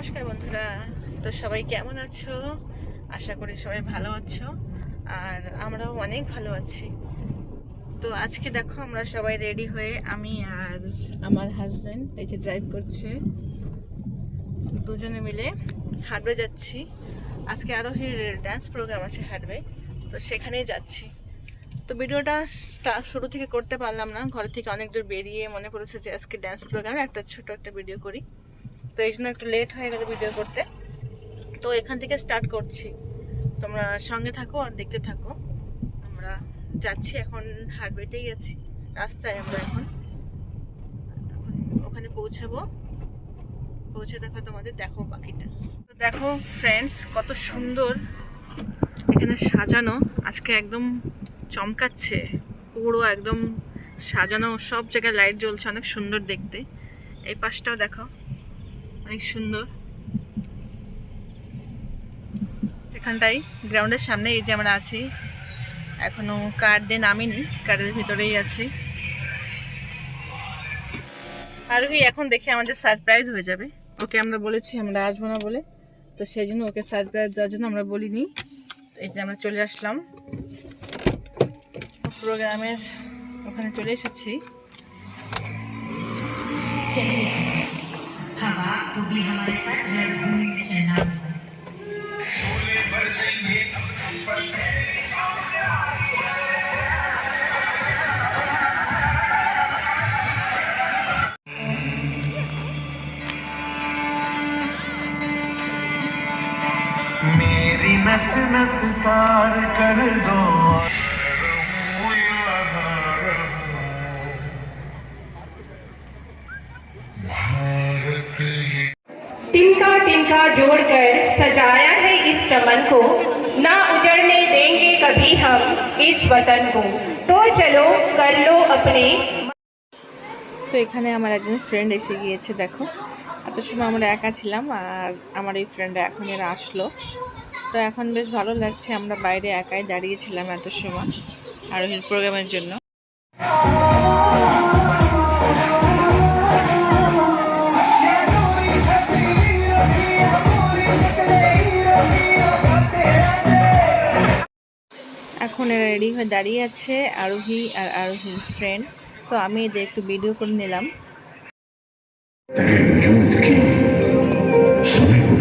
নমস্কার বন্ধুরা। তো সবাই কেমন আছো? আশা করি সবাই ভালো আছো। আর আমরাও অনেক ভালো আছি। তো আজকে দেখো আমরা সবাই রেডি হয়ে আমি আর আমার হাজব্যান্ড এই যে ড্রাইভ করছে। দুজনে মিলে হাটবে যাচ্ছি। আজকে আরোহীর ড্যান্স প্রোগ্রাম আছে হাটবে। তো সেখানেই যাচ্ছি। তো ভিডিওটা শুরু থেকে করতে পারলাম না। ঘর থেকে অনেক দূর বেরিয়ে মনে পড়েছে যে আজকে ড্যান্স প্রোগ্রামে একটা ছোট একটা ভিডিও করি। তো এই জন্য একটু লেট হয়ে গেল ভিডিও করতে। তো এখান থেকে স্টার্ট করছি। তোমরা সঙ্গে থাকো আর দেখতে থাকো। আমরা যাচ্ছি, এখন হাটবেতেই আছি। রাস্তায় আমরা এখন। এখন ওখানে পৌঁছাবো। পৌঁছে দেখো তোমাদের, দেখো পাখিটা তো দেখো ফ্রেন্ডস কত সুন্দর এখানে সাজানো। আজকে একদম চমকাচ্ছে। পুরো একদম সাজানো, সব জায়গায় লাইট জ্বলছে, অনেক সুন্দর দেখতে। এই পাশটাও দেখো। অনেক সুন্দর। এখানটাই, গ্রাউন্ডের সামনে, এই যে আমরা আছি। এখনও কার দিয়ে নামিনি, কারের ভিতরেই আছি। আরোহী এখন দেখে আমাদের সারপ্রাইজ হয়ে যাবে। ওকে আমরা বলেছি, আমরা আসব না বলে। তো সেই জন্য ওকে সারপ্রাইজ দেওয়ার জন্য আমরা বলিনি। এই যে আমরা চলে আসলাম। প্রোগ্রামের ওখানে চলে এসেছি। भी हमारे साथ घर भूमि में चलना मेरी नस नस पार कर दो। तिनका तिनका जोड़कर सजाया है इस चमन को ना उजड़ने देंगे कभी हम इस वतन को तो चलो कर लो अपने তো এখানে আমার একজন ফ্রেন্ড এসে গিয়েছে দেখো এত সময় আমরা একা ছিলাম আর আমার এই ফ্রেন্ড এখন এরা আসলো তো এখন বেশ ভালো লাগছে আমরা বাইরে একাই দাঁড়িয়েছিলাম এত সময় আরোহীর প্রোগ্রামের জন্য এখন এরা রেডি হয়ে দাঁড়িয়ে আছে আরোহী আর আরোহীর ফ্রেন্ড তো আমি এদের একটু ভিডিও করে নিলাম तेरे वजूद की समय को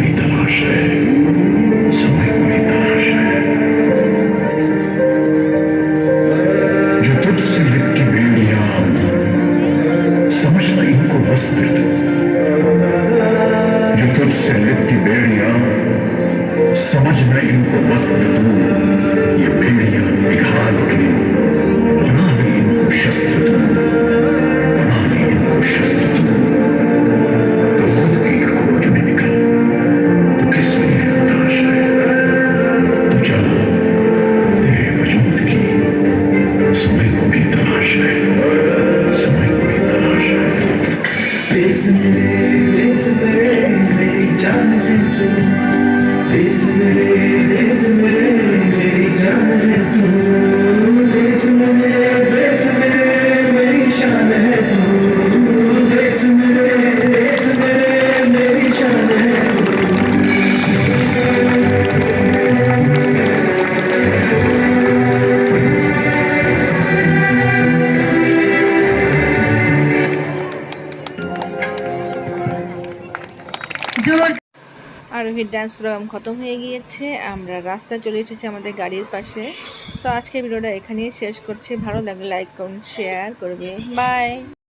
আরোহীর ডান্স প্রোগ্রাম খতম হয়ে গিয়েছে। আমরা রাস্তা চলে এসেছি আমাদের গাড়ির পাশে। তো আজকের ভিডিওটা এখানেই শেষ করছি। ভালো লাগলে লাইক করুন শেয়ার করবে। বাই